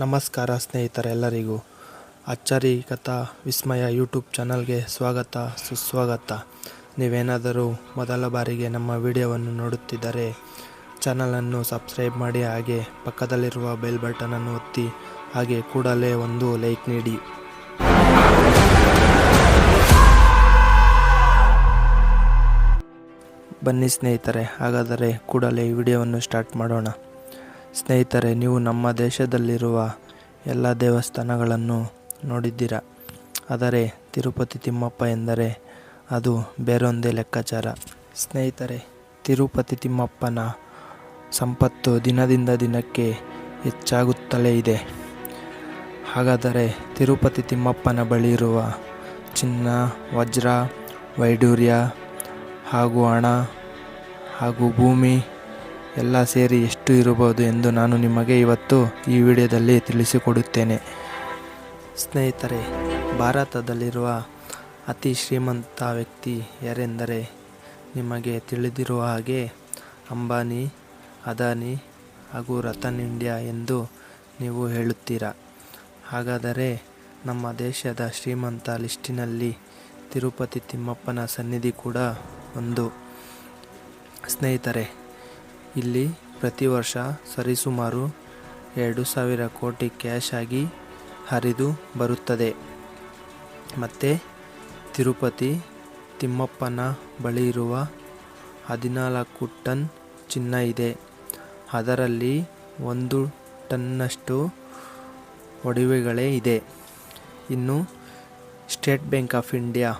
ನಮಸ್ಕಾರ ಸ್ನೇಹಿತರೆಲ್ಲರಿಗೂ ಅಚ್ಚರಿ ಕಥಾ ವಿಸ್ಮಯ ಯೂಟ್ಯೂಬ್ ಚಾನಲ್ಗೆ ಸ್ವಾಗತ, ಸುಸ್ವಾಗತ. ನೀವೇನಾದರೂ ಮೊದಲ ಬಾರಿಗೆ ನಮ್ಮ ವಿಡಿಯೋವನ್ನು ನೋಡುತ್ತಿದ್ದರೆ ಚಾನಲನ್ನು ಸಬ್ಸ್ಕ್ರೈಬ್ ಮಾಡಿ, ಹಾಗೆ ಪಕ್ಕದಲ್ಲಿರುವ ಬೆಲ್ ಬಟನನ್ನು ಒತ್ತಿ, ಹಾಗೆ ಕೂಡಲೇ ಒಂದು ಲೈಕ್ ನೀಡಿ. ಬನ್ನಿ ಸ್ನೇಹಿತರೆ, ಹಾಗಾದರೆ ಕೂಡಲೇ ವಿಡಿಯೋವನ್ನು ಸ್ಟಾರ್ಟ್ ಮಾಡೋಣ. ಸ್ನೇಹಿತರೆ, ನೀವು ನಮ್ಮ ದೇಶದಲ್ಲಿರುವ ಎಲ್ಲ ದೇವಸ್ಥಾನಗಳನ್ನು ನೋಡಿದ್ದೀರ? ಆದರೆ ತಿರುಪತಿ ತಿಮ್ಮಪ್ಪ ಎಂದರೆ ಅದು ಬೇರೊಂದೇ ಲೆಕ್ಕಾಚಾರ. ಸ್ನೇಹಿತರೆ, ತಿರುಪತಿ ತಿಮ್ಮಪ್ಪನ ಸಂಪತ್ತು ದಿನದಿಂದ ದಿನಕ್ಕೆ ಹೆಚ್ಚಾಗುತ್ತಲೇ ಇದೆ. ಹಾಗಾದರೆ ತಿರುಪತಿ ತಿಮ್ಮಪ್ಪನ ಬಳಿ ಇರುವ ಚಿನ್ನ, ವಜ್ರ, ವೈಡೂರ್ಯ ಹಾಗೂ ಹಣ ಹಾಗೂ ಭೂಮಿ ಎಲ್ಲ ಸೇರಿ ಎಷ್ಟು ಇರಬಹುದು ಎಂದು ನಾನು ನಿಮಗೆ ಇವತ್ತು ಈ ವಿಡಿಯೋದಲ್ಲಿ ತಿಳಿಸಿಕೊಡುತ್ತೇನೆ. ಸ್ನೇಹಿತರೆ, ಭಾರತದಲ್ಲಿರುವ ಅತಿ ಶ್ರೀಮಂತ ವ್ಯಕ್ತಿ ಯಾರೆಂದರೆ ನಿಮಗೆ ತಿಳಿದಿರುವ ಹಾಗೆ ಅಂಬಾನಿ, ಅದಾನಿ ಹಾಗೂ ರತನ್ ಇಂಡಿಯಾ ಎಂದು ನೀವು ಹೇಳುತ್ತೀರಾ? ಹಾಗಾದರೆ ನಮ್ಮ ದೇಶದ ಶ್ರೀಮಂತ ಲಿಸ್ಟಿನಲ್ಲಿ ತಿರುಪತಿ ತಿಮ್ಮಪ್ಪನ ಸನ್ನಿಧಿ ಕೂಡ ಒಂದು. ಸ್ನೇಹಿತರೆ ಇಲ್ಲಿ ಪ್ರತಿ ವರ್ಷ ಸರಿಸುಮಾರು ಎರಡು ಸಾವಿರ ಕೋಟಿ ಕ್ಯಾಶ್ ಆಗಿ ಹರಿದು ಬರುತ್ತದೆ. ಮತ್ತು ತಿರುಪತಿ ತಿಮ್ಮಪ್ಪನ ಬಳಿ ಇರುವ ಹದಿನಾಲ್ಕು ಟನ್ ಚಿನ್ನ ಇದೆ. ಅದರಲ್ಲಿ ಒಂದು ಟನ್ನಷ್ಟು ಒಡವೆಗಳೇ ಇದೆ. ಇನ್ನು ಸ್ಟೇಟ್ ಬ್ಯಾಂಕ್ ಆಫ್ ಇಂಡಿಯಾ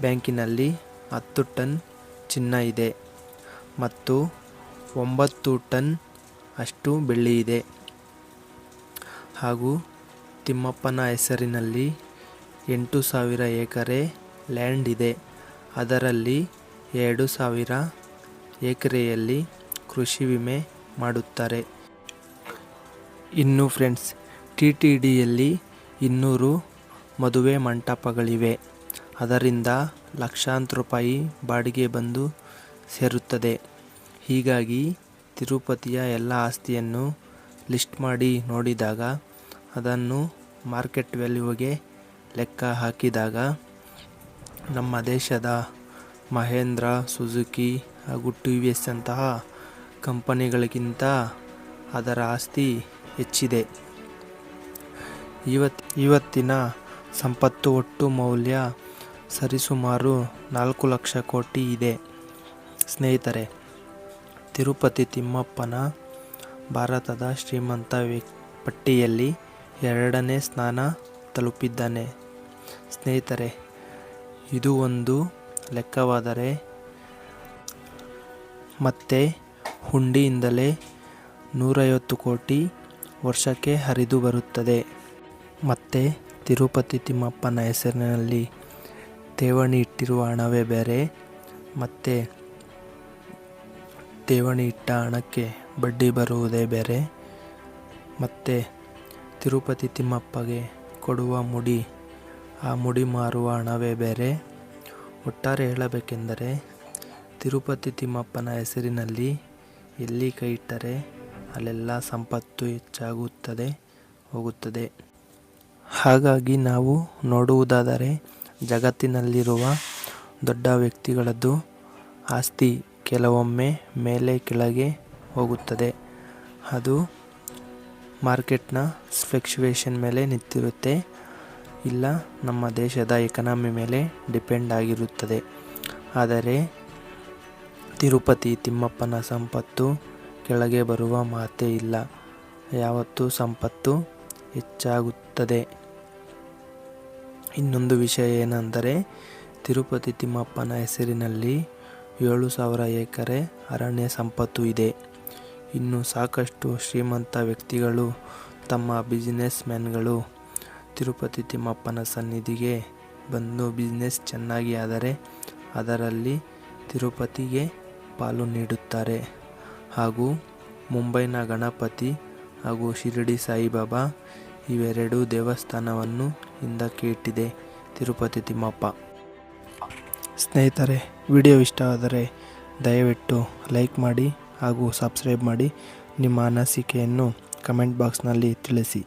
ಬ್ಯಾಂಕಿನಲ್ಲಿ ಹತ್ತು ಟನ್ ಚಿನ್ನ ಇದೆ. ಮತ್ತು ಒಂಬತ್ತು ಟನ್ ಅಷ್ಟು ಬೆಳ್ಳಿ ಇದೆ. ಹಾಗೂ ತಿಮ್ಮಪ್ಪನ ಹೆಸರಿನಲ್ಲಿ ಎಂಟು ಸಾವಿರ ಎಕರೆ ಲ್ಯಾಂಡ್ ಇದೆ. ಅದರಲ್ಲಿ ಎರಡು ಸಾವಿರ ಎಕರೆಯಲ್ಲಿ ಕೃಷಿ ವಿಮೆ ಮಾಡುತ್ತಾರೆ. ಇನ್ನು ಫ್ರೆಂಡ್ಸ್, ಟಿ ಟಿ ಡಿಯಲ್ಲಿ ಇನ್ನೂರು ಮದುವೆ ಮಂಟಪಗಳಿವೆ. ಅದರಿಂದ ಲಕ್ಷಾಂತರ ರೂಪಾಯಿ ಬಾಡಿಗೆ ಬಂದು ಸೇರುತ್ತದೆ. ಹೀಗಾಗಿ ತಿರುಪತಿಯ ಎಲ್ಲ ಆಸ್ತಿಯನ್ನು ಲಿಸ್ಟ್ ಮಾಡಿ ನೋಡಿದಾಗ ಅದನ್ನು ಮಾರ್ಕೆಟ್ ವ್ಯಾಲ್ಯೂಗೆ ಲೆಕ್ಕ ಹಾಕಿದಾಗ ನಮ್ಮ ದೇಶದ ಮಹೇಂದ್ರ, ಸುಜುಕಿ ಹಾಗೂ ಟಿ ವಿ ಎಸ್ ಅಂತಹ ಕಂಪನಿಗಳಿಗಿಂತ ಅದರ ಆಸ್ತಿ ಹೆಚ್ಚಿದೆ. ಇವತ್, ಇವತ್ತಿನ ಸಂಪತ್ತು ಒಟ್ಟು ಮೌಲ್ಯ ಸರಿಸುಮಾರು ನಾಲ್ಕು ಲಕ್ಷ ಕೋಟಿ ಇದೆ. ಸ್ನೇಹಿತರೆ ತಿರುಪತಿ ತಿಮ್ಮಪ್ಪನ ಭಾರತದ ಶ್ರೀಮಂತ ಪಟ್ಟಿಯಲ್ಲಿ ಎರಡನೇ ಸ್ಥಾನ ತಲುಪಿದ್ದಾನೆ. ಸ್ನೇಹಿತರೆ, ಇದು ಒಂದು ಲೆಕ್ಕವಾದರೆ ಮತ್ತೆ ಹುಂಡಿಯಿಂದಲೇ ನೂರೈವತ್ತು ಕೋಟಿ ವರ್ಷಕ್ಕೆ ಹರಿದು ಬರುತ್ತದೆ. ಮತ್ತೆ ತಿರುಪತಿ ತಿಮ್ಮಪ್ಪನ ಹೆಸರಿನಲ್ಲಿ ಠೇವಣಿ ಇಟ್ಟಿರುವ ಹಣವೇ ಬೇರೆ, ಮತ್ತು ಠೇವಣಿ ಇಟ್ಟ ಹಣಕ್ಕೆ ಬಡ್ಡಿ ಬರುವುದೇ ಬೇರೆ. ಮತ್ತು ತಿರುಪತಿ ತಿಮ್ಮಪ್ಪಗೆ ಕೊಡುವ ಮುಡಿ, ಆ ಮುಡಿ ಮಾರುವ ಹಣವೇ ಬೇರೆ. ಒಟ್ಟಾರೆ ಹೇಳಬೇಕೆಂದರೆ, ತಿರುಪತಿ ತಿಮ್ಮಪ್ಪನ ಹೆಸರಿನಲ್ಲಿ ಎಲ್ಲಿ ಕೈ ಇಟ್ಟರೆ ಅಲ್ಲೆಲ್ಲ ಸಂಪತ್ತು ಹೆಚ್ಚಾಗುತ್ತದೆ, ಹೋಗುತ್ತದೆ. ಹಾಗಾಗಿ ನಾವು ನೋಡುವುದಾದರೆ, ಜಗತ್ತಿನಲ್ಲಿರುವ ದೊಡ್ಡ ವ್ಯಕ್ತಿಗಳದ್ದು ಆಸ್ತಿ ಕೆಲವೊಮ್ಮೆ ಮೇಲೆ ಕೆಳಗೆ ಹೋಗುತ್ತದೆ. ಅದು ಮಾರ್ಕೆಟ್ನ ಫ್ಲಕ್ಚುವೇಷನ್ ಮೇಲೆ ನಿಂತಿರುತ್ತೆ. ಇಲ್ಲ, ನಮ್ಮ ದೇಶದ ಎಕನಾಮಿ ಮೇಲೆ ಡಿಪೆಂಡ್ ಆಗಿರುತ್ತದೆ. ಆದರೆ, ತಿರುಪತಿ ತಿಮ್ಮಪ್ಪನ ಸಂಪತ್ತು ಕೆಳಗೆ ಬರುವ ಮಾತೇ ಇಲ್ಲ. ಯಾವತ್ತೂ ಸಂಪತ್ತು ಹೆಚ್ಚಾಗುತ್ತದೆ. ಇನ್ನೊಂದು ವಿಷಯ ಏನೆಂದರೆ, ತಿರುಪತಿ ತಿಮ್ಮಪ್ಪನ ಹೆಸರಿನಲ್ಲಿ ಏಳು ಸಾವಿರ ಎಕರೆ ಅರಣ್ಯ ಸಂಪತ್ತು ಇದೆ. ಇನ್ನು ಸಾಕಷ್ಟು ಶ್ರೀಮಂತ ವ್ಯಕ್ತಿಗಳು ತಮ್ಮ ಬಿಸ್ನೆಸ್ ಮ್ಯಾನ್ಗಳು ತಿರುಪತಿ ತಿಮ್ಮಪ್ಪನ ಸನ್ನಿಧಿಗೆ ಬಂದು ಬಿಸ್ನೆಸ್ ಚೆನ್ನಾಗಿ ಆದರೆ ಅದರಲ್ಲಿ ತಿರುಪತಿಗೆ ಪಾಲು ನೀಡುತ್ತಾರೆ. ಹಾಗೂ ಮುಂಬೈನ ಗಣಪತಿ ಹಾಗೂ ಶಿರಡಿ ಸಾಯಿಬಾಬಾ ಇವೆರಡೂ ದೇವಸ್ಥಾನವನ್ನು ಹಿಂದಕ್ಕೆ ಇಟ್ಟಿದೆ ತಿರುಪತಿ ತಿಮ್ಮಪ್ಪ. ಸ್ನೇಹಿತರೆ ವಿಡಿಯೋ ಇಷ್ಟ ಆದರೆ ದಯವಿಟ್ಟು ಲೈಕ್ ಮಾಡಿ ಹಾಗೂ ಸಬ್ಸ್ಕ್ರೈಬ್ ಮಾಡಿ ನಿಮ್ಮ ಅನಿಸಿಕೆಯನ್ನು ಕಮೆಂಟ್ ಬಾಕ್ಸ್ನಲ್ಲಿ ತಿಳಿಸಿ.